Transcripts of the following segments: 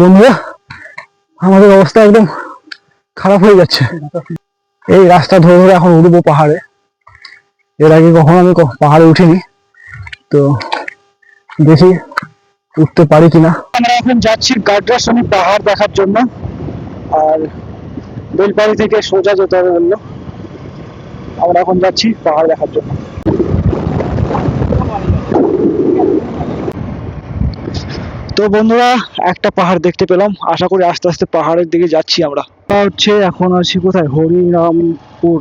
বন্ধুরা, আমাদের অবস্থা একদম খারাপ হয়ে যাচ্ছে। এই রাস্তা ধরে ধরে এখন উঠবো পাহাড়ে। এর আগে কখনো আমি পাহাড়ে উঠিনি। তো দেখি উঠতে পারি কিনা। আমরা এখন যাচ্ছি গাড্রাসনি পাহাড় দেখার জন্য। আর বেলপাড়ি থেকে সোজা যেতে হবে বলল। আমরা এখন যাচ্ছি পাহাড় দেখার জন্য। তো বন্ধুরা, একটা পাহাড় দেখতে পেলাম। আশা করি আস্তে আস্তে পাহাড়ের দিকে যাচ্ছি আমরা। হচ্ছে, এখন আছি কোথায়? হরিরামপুর।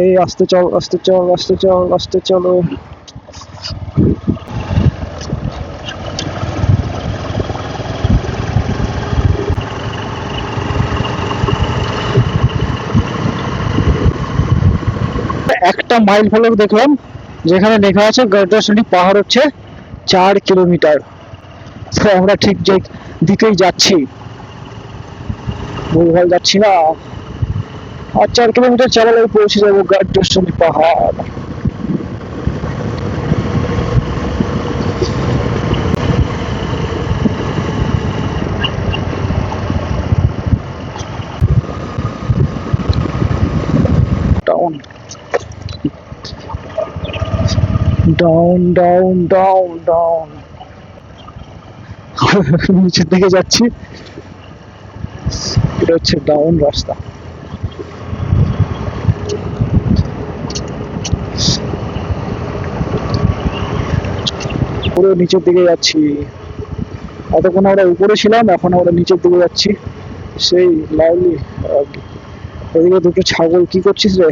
এই আস্তে চল আস্তে চল আস্তে চল, আস্তে চলো। একটা মাইল ফলক দেখলাম, যেখানে লেখা আছে গর্দাসনী পাহাড় হচ্ছে চার কিলোমিটার। আমরা ঠিক যে দিকেই যাচ্ছি। ভুলভাল যাচ্ছি না। আর চার কিলোমিটার চালালে পৌঁছে যাব গাড্ডসনী পাহাড়। Down down down down down নিচের দিকে যাচ্ছি। এটা হচ্ছে ডাউন রাস্তা। পুরো নিচের দিকে যাচ্ছি। এতক্ষণ আমরা উপরে ছিলাম, এখন আমরা নিচের দিকে যাচ্ছি। সেই লাইলি এদিকে দুটো ছাগল, কি করছিস রে?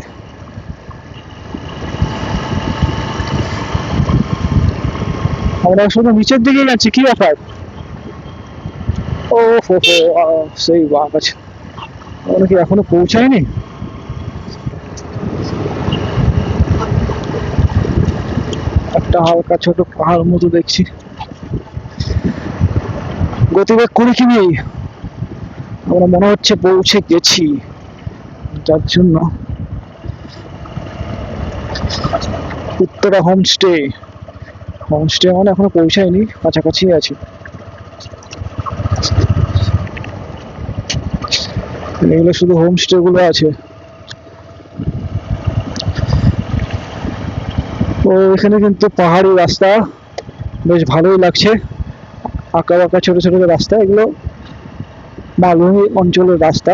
আমরা শুধু নিচের দিকে যাচ্ছি, কি ব্যাপার? ও হো হো সেই বাঘ আছে আমরা কি এখনও পৌঁছায়নি? একটা হালকা ছোট পাহাড় মতো দেখছি। গতিবেগ কুড়ি কিমি। আমরা মনে হচ্ছে পৌঁছে গেছি। যার জন্য উত্তরা হোমস্টে হোমস্টে মানে এখনও পৌঁছায়নি কাছাকাছি আছি। এগুলো শুধু হোমস্টে গুলো আছে। তো এখানে কিন্তু পাহাড়ি রাস্তা, বেশ ভালোই লাগছে। আঁকা বাঁকা ছোট ছোট রাস্তা, এগুলো মালভূমি অঞ্চলের রাস্তা।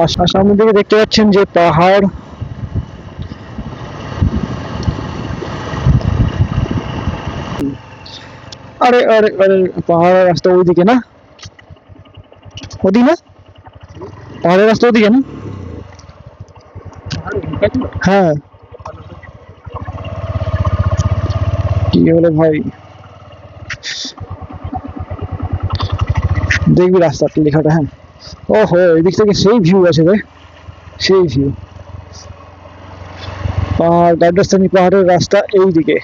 আর সামনের দিকে দেখতে পাচ্ছেন যে পাহাড়। আরে আরে আরে, পাহাড়ের রাস্তা ওইদিকে না? ওদিকে না? পাহাড়ের রাস্তা ওদিকে না? হ্যাঁ। কি হলো ভাই? দেখবি রাস্তাটা লেখাটা হ্যাঁ। ওহো, এদিক থেকে সেই ভিউ আছে রে। সেই ভিউ পাহাড় গাড্ডাস্তানি পাহাড়ের রাস্তা এই দিকে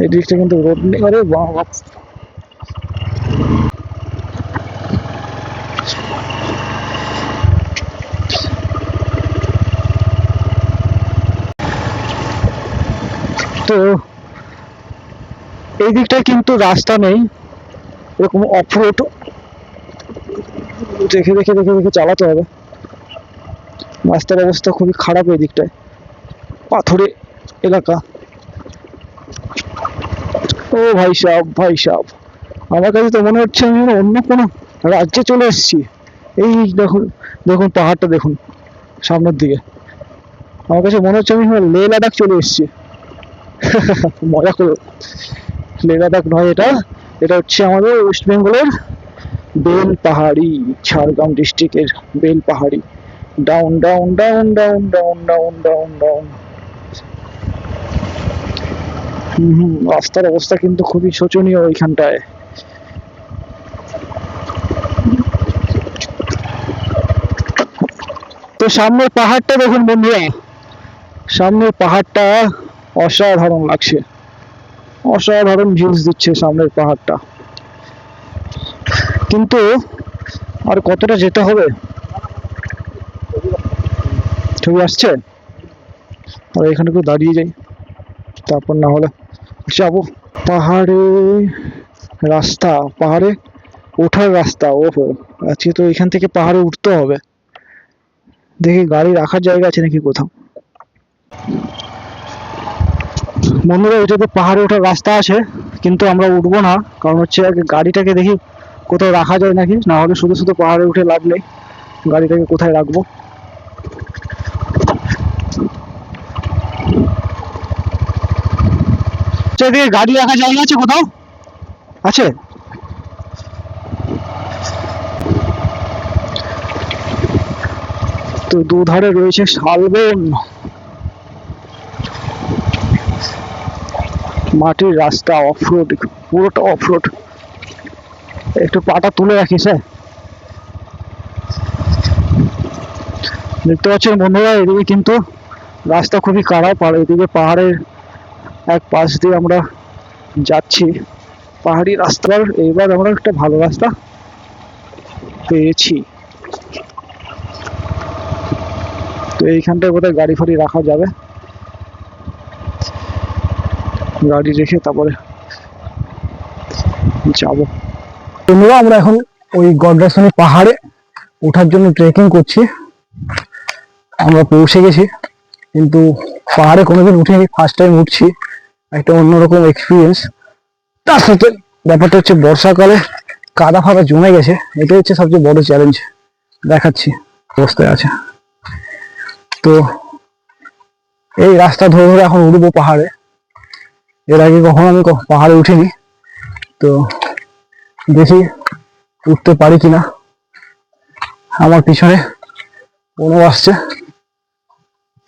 এই দিকটা কিন্তু রোড নেই। আরে বাবা। তো এই দিকটায় কিন্তু রাস্তা নেই। এরকম অফরোড দেখে দেখে দেখে দেখে চালাতে হবে। রাস্তার অবস্থা খুবই খারাপ এই দিকটায়। পাথরে এলাকা। ও ভাই সাহেব ভাই সাহেব। আমার কাছে তো মনে হচ্ছে আমি অন্য কোনো রাজ্যে চলে এসেছি। এই দেখুন দেখুন পাহাড়টা দেখুন, সামনের দিকে। আমার কাছে মনে হচ্ছে আমি লে লাদাখ চলে এসেছি। মজা করো। লে লাদাখ নয় এটা। এটা হচ্ছে আমাদের ওয়েস্ট বেঙ্গলের বেল পাহাড়ি, ঝাড়গ্রাম ডিস্ট্রিক্টের Belpahari. Down down down down down down down down হুম, রাস্তার অবস্থা কিন্তু খুবই শোচনীয় ওইখানটায়। তো সামনের পাহাড়টা দেখুন বন্ধুরা। সামনের পাহাড়টা অসাধারণ লাগছে। অসাধারণ ভিউজ দিচ্ছে সামনের পাহাড়টা। কিন্তু আর কতটা যেতে হবে? ছবি আসছে? আর এখানে একটু দাঁড়িয়ে যাই। তারপর না হলে যাব। পাহাড়ে রাস্তা, পাহাড়ে ওঠার রাস্তা, ওহো, আজকে তো এখান থেকে পাহাড়ে উঠতে হবে। দেখি গাড়ি রাখার জায়গা আছে নাকি কোথাও? বন্ধুরা এটা তো পাহাড়ে ওঠার রাস্তা আছে, কিন্তু আমরা উঠবো না, কারণ হচ্ছে আগে গাড়িটাকে দেখি কোথাও রাখা যায় নাকি, না হলে শুধু শুধু পাহাড়ে উঠে লাভ নেই, গাড়িটাকে কোথায় রাখব। এদিকে গাড়ি রাখা জায়গা আছে কোথাও? আছে? তো দুধারে রয়েছে শালবন। মাটির রাস্তা অফরোড পুরোটা অফরোড একটু পাটা তুলে রাখিস হ্যাঁ? দেখতে পাচ্ছেন বন্ধুরা, এদিকে কিন্তু রাস্তা খুবই খারাপ, আর এদিকে পাহাড়ের এক পাশ দিয়ে আমরা যাচ্ছি। পাহাড়ি রাস্তার এইবার আমরা একটা ভালো রাস্তা পেয়েছি। তো এইখানটায় বোধহয় গাড়ি ফাড়ি রাখা যাবে। গাড়ি রেখে তারপরে যাব। বন্ধুরা, আমরা এখন ওই গডরাসনি পাহাড়ে ওঠার জন্য ট্রেকিং করছি। আমরা পৌঁছে গেছি, কিন্তু পাহাড়ে কোনোদিন উঠিনি ফার্স্ট টাইম উঠছি। একটা অন্যরকম এক্সপিরিয়েন্স তার সাথে ব্যাপারটা হচ্ছে বর্ষাকালে কাদা ফাদা জমে গেছে, এটাই হচ্ছে সবচেয়ে বড় চ্যালেঞ্জ দেখাচ্ছি অবস্থায় আছে। তো এই রাস্তা ধরে ধরে এখন উঠবো পাহাড়ে। এর আগে কখনো আমি পাহাড়ে উঠিনি, তো দেখি উঠতে পারি কিনা। আমার পিছনে কোনো আসছে,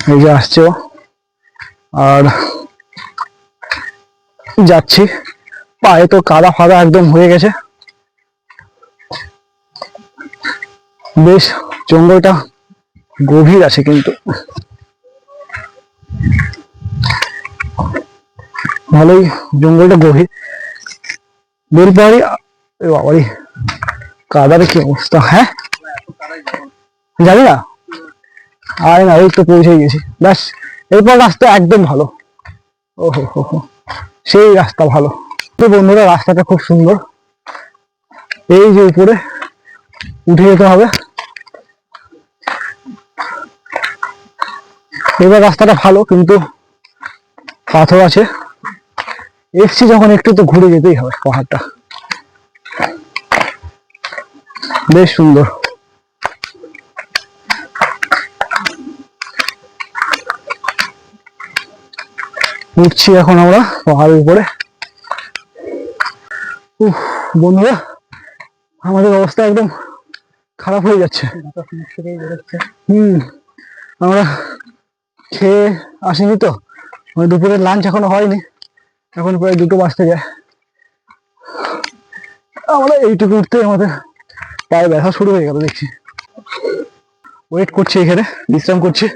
এই যে আসছে আর যাচ্ছি। পায়ে তো কাদা ফাদা একদম হয়ে গেছে। বেশ, জঙ্গলটা গভীর আছে কিন্তু। ভালোই জঙ্গলটা গভীর। বেলপাহাড়ি বাবারি, কাদার কি অবস্থা হ্যাঁ? জানি না। আরে না এই তো পৌঁছে গেছি। ব্যাস, এরপর রাস্তা একদম ভালো। ও হো হো হো। সেই রাস্তা ভালো। তো বন্ধুরা, রাস্তাটা খুব সুন্দর। এই যে উপরে, উঠে যেতে হবে। এবার রাস্তাটা ভালো, কিন্তু পাথর আছে। এসছি যখন একটু তো ঘুরে যেতেই হবে পাহাড়টা। বেশ সুন্দর। উঠছি এখন আমরা পাহাড়ের উপরে। উফ, বন্ধুরা, আমাদের অবস্থা একদম খারাপ হয়ে যাচ্ছে। হুম, আমরা খেয়ে আসিনি তো। দুপুরের লাঞ্চ এখনও হয়নি। এখন প্রায় দুটো বাজতে যায় আমরা এইটুকু উঠতে আমাদের পায়ে ব্যথা শুরু হয়ে গেল, দেখছি। ওয়েট করছি এখানে, বিশ্রাম করছি।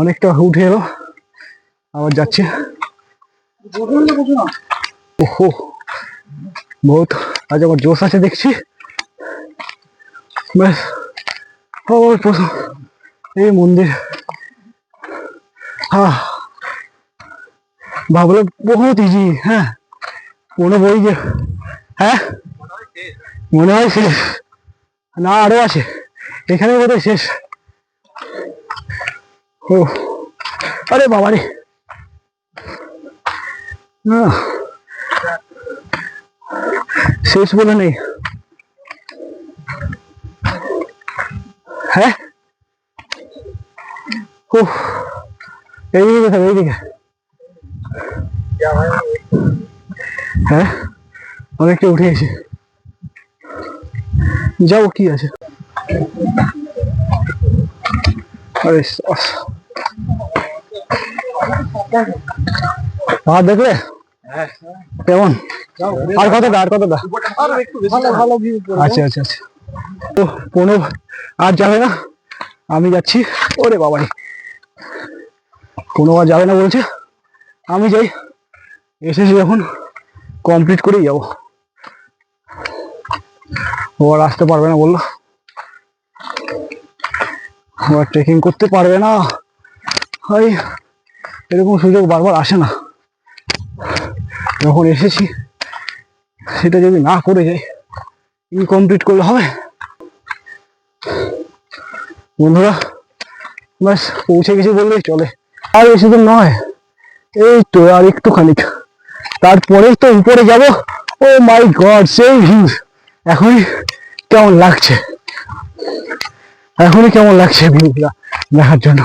অনেকটা উঠে এলো, আবার যাচ্ছি। ওহো, বহুত আজ আমার জোশ আছে, দেখছি। ব্যাস এই মন্দির। হ্যাঁ ভাবলে বহুত ইজি হ্যাঁ? মনে বই যে হ্যাঁ? মনে হয় শেষ। না, আরও আছে। এখানে বোধহয় শেষ। ও, আরে বাবা রে না। শেষ বলে নেই। হ্যাঁ? ও এইদিকে এইদিকে? হ্যাঁ? অনেকটা উঠে গেছে। যাও, কি আছে? আরে সস। দেখলে? কেমন? আর কত আর কত দা আচ্ছা আচ্ছা আচ্ছা। ও কোনো আর যাবে না? আমি যাচ্ছি। ওরে বাবারে কোনো আর যাবে না বলছে? আমি যাই। এসেছি যখন কমপ্লিট করেই যাব। ও আর আসতে পারবে না বলল। ও আর ট্রেকিং করতে পারবে না। ভাই এরকম সুযোগ বারবার আসে না। যখন এসেছি, সেটা যদি না করে যাই ইনকমপ্লিট করলে হবে? বন্ধুরা, ব্যাস, পৌঁছে গেছি বললেই চলে। আর বেশি তো নয় এই তো আর একটুখানি। তারপরেই তো উপরে যাব। ও মাই গড, সেই ভিউ এখনই কেমন লাগছে? এখনই কেমন লাগছে ভিউগুলা দেখার জন্য?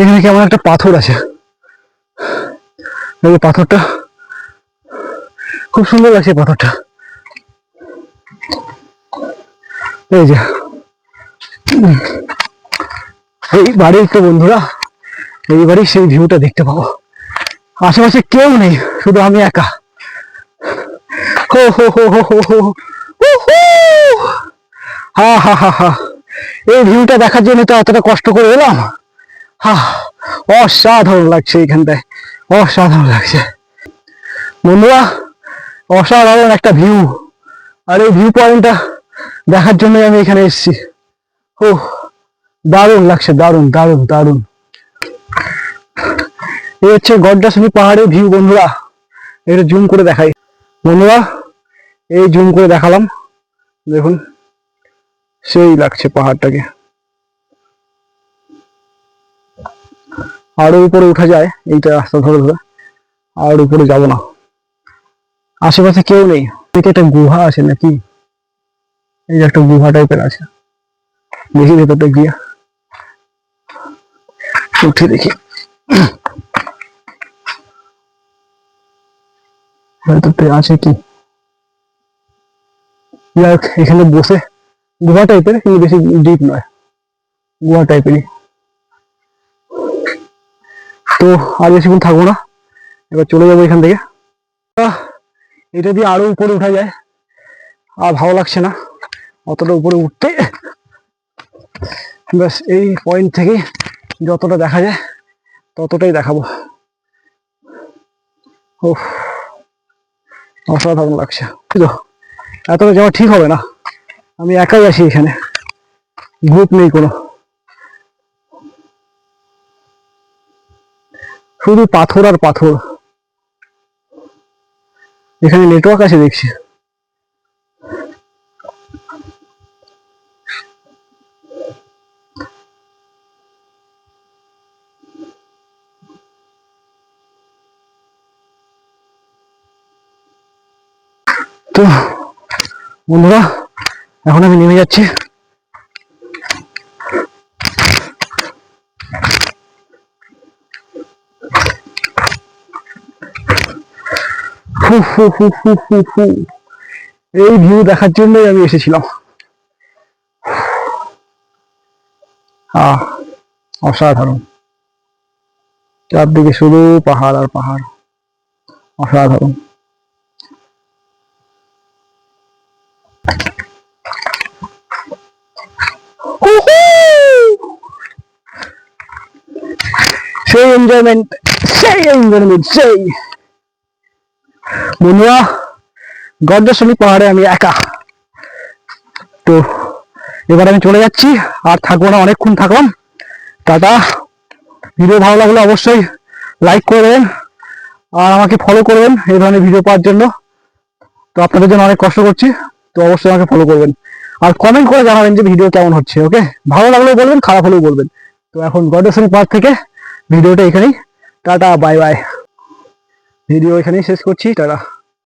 এখানে কেমন একটা পাথর আছে। এই পাথরটা। খুব সুন্দর লাগছে পাথরটা। এই যে। এই বাড়ির তো বন্ধুরা, এই বাড়ির সেই ভিউটা দেখতে পাবো। আশেপাশে কেউ নেই, শুধু আমি একা। হো হো হো হো হো হো! হা হা! হা হা এই ভিউটা দেখার জন্য তো এতটা কষ্ট করে এলাম। হা, অসাধারণ লাগছে এইখানটায়। অসাধারণ লাগছে। বন্ধুরা, অসাধারণ একটা ভিউ আর এই ভিউ পয়েন্টটা দেখার জন্যই আমি এখানে এসেছি। ও দারুণ লাগছে, দারুণ দারুণ দারুণ। এই হচ্ছে গড্ডাশুনি পাহাড়ের ভিউ বন্ধুরা। এটা জুম করে দেখাই। বন্ধুরা, এই জুম করে দেখালাম। দেখুন, সেই লাগছে পাহাড়টাকে। আরও উপরে উঠা যায়, এইটা রাস্তা ধরে ধরে। আর উপরে যাব না। আশেপাশে কেউ নেই। একটা গুহা আছে নাকি? এই যে একটা গুহা টাইপের আছে। দেখি ভেতরটা গিয়ে উঠে দেখি ভেতরটা আছে কি যাক এখানে বসে গুহা টাইপের কিন্তু বেশি ডিপ নয় গুহা টাইপেরই তো আর বেশিক্ষণ থাকব না এবার চলে যাব এখান থেকে আহ, এটা দিয়ে আরও উপরে উঠা যায় আর ভালো লাগছে না অতটা উপরে উঠতে ব্যাস, এই পয়েন্ট থেকে যতটা দেখা যায়, ততটাই দেখাবো। ও অসাধারণ লাগছে। বুঝলো এতটা যাওয়া ঠিক হবে না। আমি একাই আছি এখানে। গ্রুপ নেই কোনো। শুধু পাথর আর পাথর। এখানে নেটওয়ার্ক আছে দেখছি। তো, বন্ধুরা, এখন আমি নেমে যাচ্ছি। এই ভিউ দেখার জন্যই আমি এসেছিলাম। আহ অসাধারণ। চারদিকে শুধু পাহাড় আর পাহাড়। অসাধারণ। সেই এনজয়মেন্ট সেই এনজয়মেন্ট সেই বন্ধুরা গর্দশনী পাহাড়ে আমি একা। তো, এবার আমি চলে যাচ্ছি, আর থাকব না, অনেকক্ষণ থাকলাম। টাটা। ভিডিও ভালো লাগলে অবশ্যই লাইক করবেন, আর আমাকে ফলো করবেন এই ধরনের ভিডিও পাওয়ার জন্য। তো আপনাদের জন্য অনেক কষ্ট করছি, তো অবশ্যই আমাকে ফলো করবেন। আর কমেন্ট করে জানাবেন যে ভিডিও কেমন হচ্ছে ওকে ভালো লাগলেও বলবেন, খারাপ হলেও বলবেন। তো এখন গডেশ্বরী পার্ক থেকে ভিডিওটা এখানেই। টাটা বাই বাই ভিডিও এখানেই শেষ করছি, টাটা।